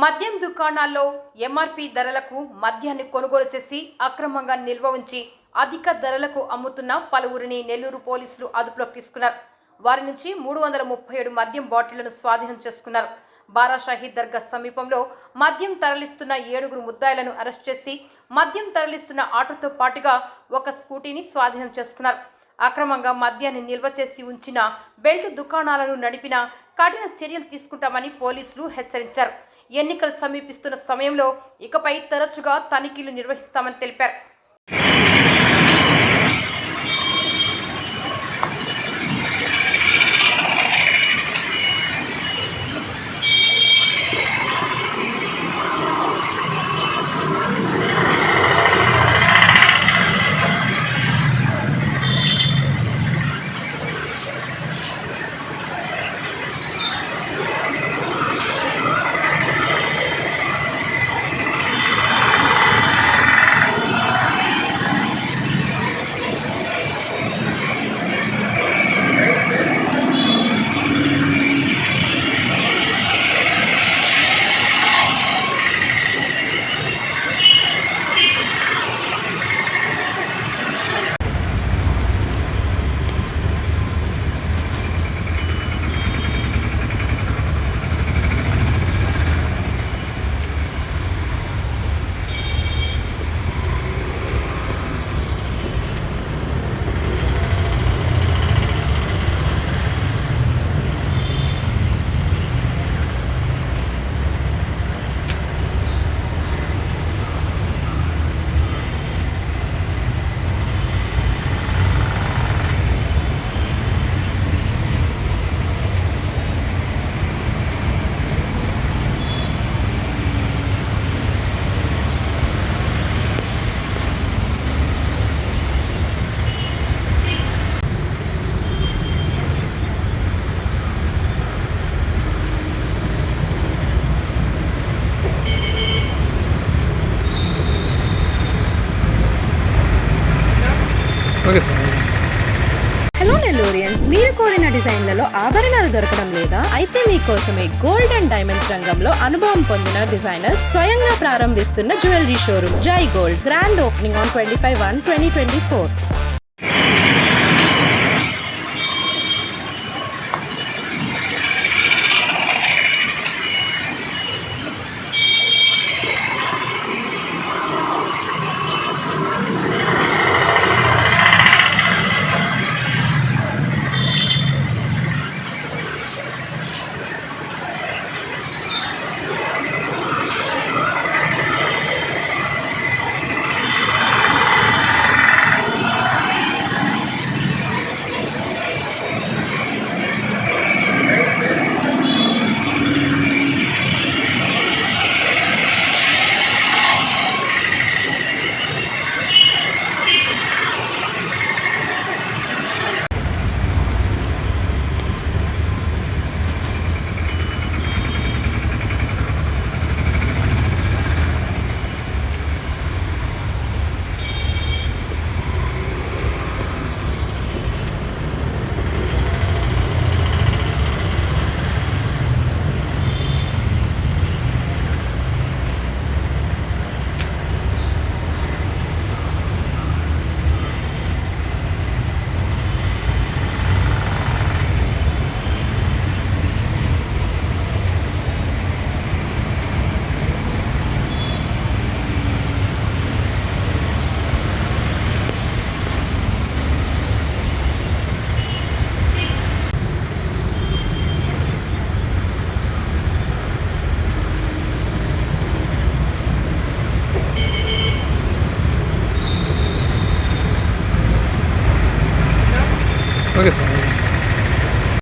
మద్యం దుకాణాల్లో ఎంఆర్పి ధరలకు మద్యాన్ని కొనుగోలు చేసి అక్రమంగా నిల్వ ఉంచి అధిక ధరలకు అమ్ముతున్న పలువురిని నెల్లూరు పోలీసులు అదుపులోకి తీసుకున్నారు. వారి నుంచి మూడు వందల ముప్పై ఏడు మద్యం బాటిళ్ళను స్వాధీనం చేసుకున్నారు. బారా షాహీద్ దర్గా సమీపంలో మద్యం తరలిస్తున్న ఏడుగురు ముద్దాయిలను అరెస్ట్ చేసి మద్యం తరలిస్తున్న ఆటోతో పాటుగా ఒక స్కూటీని స్వాధీనం చేసుకున్నారు. అక్రమంగా మద్యాన్ని నిల్వ చేసి ఉంచిన బెల్ట్ దుకాణాలను నడిపిన కఠిన చర్యలు తీసుకుంటామని పోలీసులు హెచ్చరించారు. ఎన్నికలు సమీపిస్తున్న సమయంలో ఇకపై తరచుగా తనిఖీలు నిర్వహిస్తామని తెలిపారు. Okay sir. హలో నెల్లూరియన్స్ మీరు కోరిన డిజైన్లలో ఆభరణాలు దొరకడం లేదా అయితే మీకోసమే గోల్డ్ అండ్ డైమండ్స్ రంగంలో అనుభవం పొందిన డిజైనర్ స్వయంగా ప్రారంభిస్తున్న jewellery showroom Jai Gold grand opening on twenty five one twenty twenty four okay sir